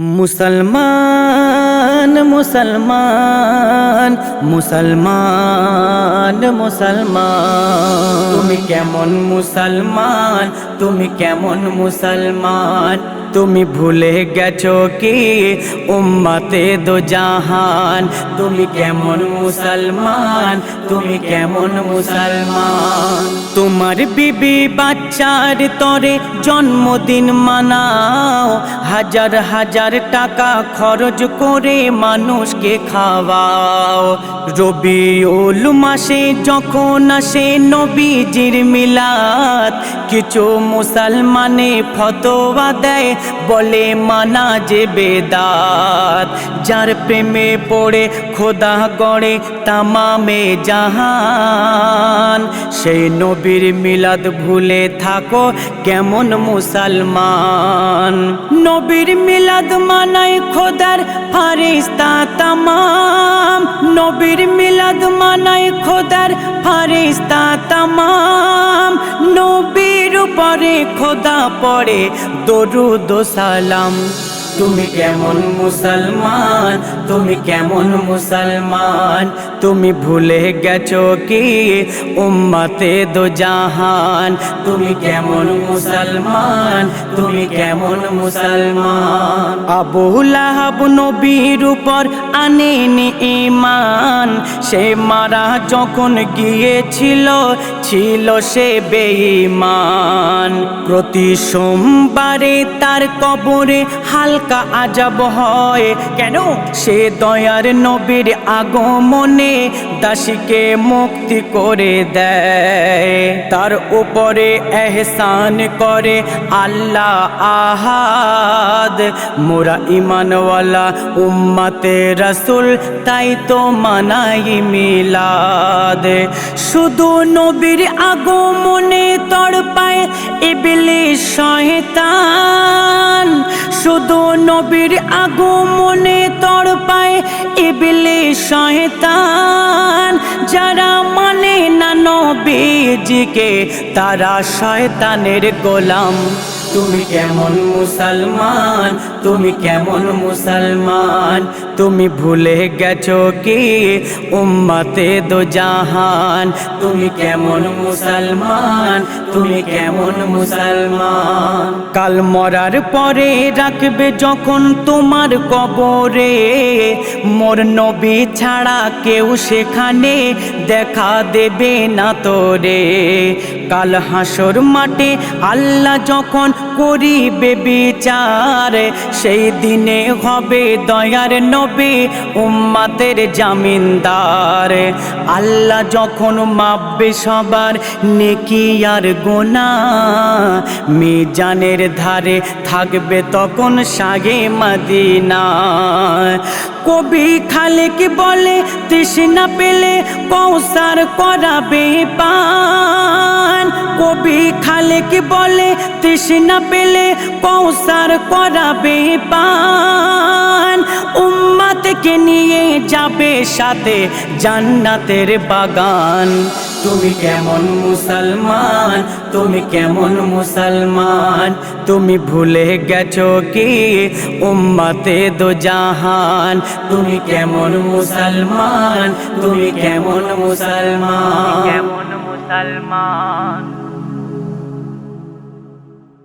মুসলমান মুসলমান মুসলমান মুসলমান। তুমি কেমন মুসলমান তুমি কেমন মুসলমান। তুমি ভুলে গেছো কি? উম্মাতে দো জাহান। তুমি কেমন মুসলমান? তুমি কেমন মুসলমান? তোমার বিবি বাচ্চার তরে জন্মদিন মানাও। হাজার হাজার টাকা খরচ করে মানুষকে খাওয়াও। রবিউল মাসে যখন আসে নবীজির মিলাদ, কিছু মুসলমানে ফতোয়া দেয় বলে মানা যে বেদাত। যার প্রেমে পড়ে খোদা গড়ে তামামে জাহান। সেই নবীর মিলাদ ভুলে থাকো কেমন মুসলমান। নবীর মিলাদ মানায় খোদার ফারিস্তা তামাম। নবীর মিলাদ মানায় খোদার ফারিস্তা তামাম। নবীর উপরে খোদা পরে দরুদ সালাম। তুমি কেমন মুসলমান? তুমি কেমন মুসলমান? তুমি ভুলে গেছো কি? উম্মাতে দো জাহান। তুমি কেমন মুসলমান? তুমি কেমন মুসলমান? আবু লাহাব নবীর উপর আনেনি ইমান সে মারা যখন গিয়েছিল, ছিল সে বেঈমান। প্রতি সোমবারে তার কবরে হালকা আজাব হয়। কেন? সে দয়ার নবীর আগমনে দাসীকে মুক্তি করে দেয়। তার উপরে এহসান করে আল্লাহ আহাদ। মোরা ইমানওয়ালা উম্মাতে রসুল, তাই তো মানাই মিলাদ। শুধু নবীর আগমনে তড়পায় ইবলিশ শয়তান। শুধু নবীর আগমনে তড়পায় ইবলিশ শয়তান যারা মানে না নবীজিকে তারা শয়তানের গোলাম। তুমি কেমন মুসলমান, তুমি কেমন মুসলমান, তুমি ভুলে গেছো কি? উম্মাতে দো জাহান। তুমি কেমন মুসলমান, তুমি কেমন মুসলমান। কাল মরার পরে রাখবে যখন তোমার কবরে। মোর নবী ছাড়া কেউ সেখানে দেখা দেবে না তোরে। কাল হাসর মাঠে আল্লাহ যখন করিবে বিচার, সেই দিনে হবে দয়ার নবী উম্মাতের জামিনদার। আল্লাহ যখন মাপবে সবার নেকি আর গোনা মিজানের ধারে থাকবে তখন সাগে মদিনা। কবি খালেক বলে, তৃষ্ণা পেলে কৌসার করাবে পান। কবি খালেক বলে, তৃষ্ণা পেলে কৌসার করাবে পান। উম্মাতকে নিয়ে যাবে সাথে জান্নাতের বাগান। তুমি কেমন মুসলমান, তুমি কেমন মুসলমান, তুমি ভুলে গেছো কি উম্মাতে দো জাহান। তুমি কেমন মুসলমান, তুমি কেমন মুসলমান। কেমন মুসলমান।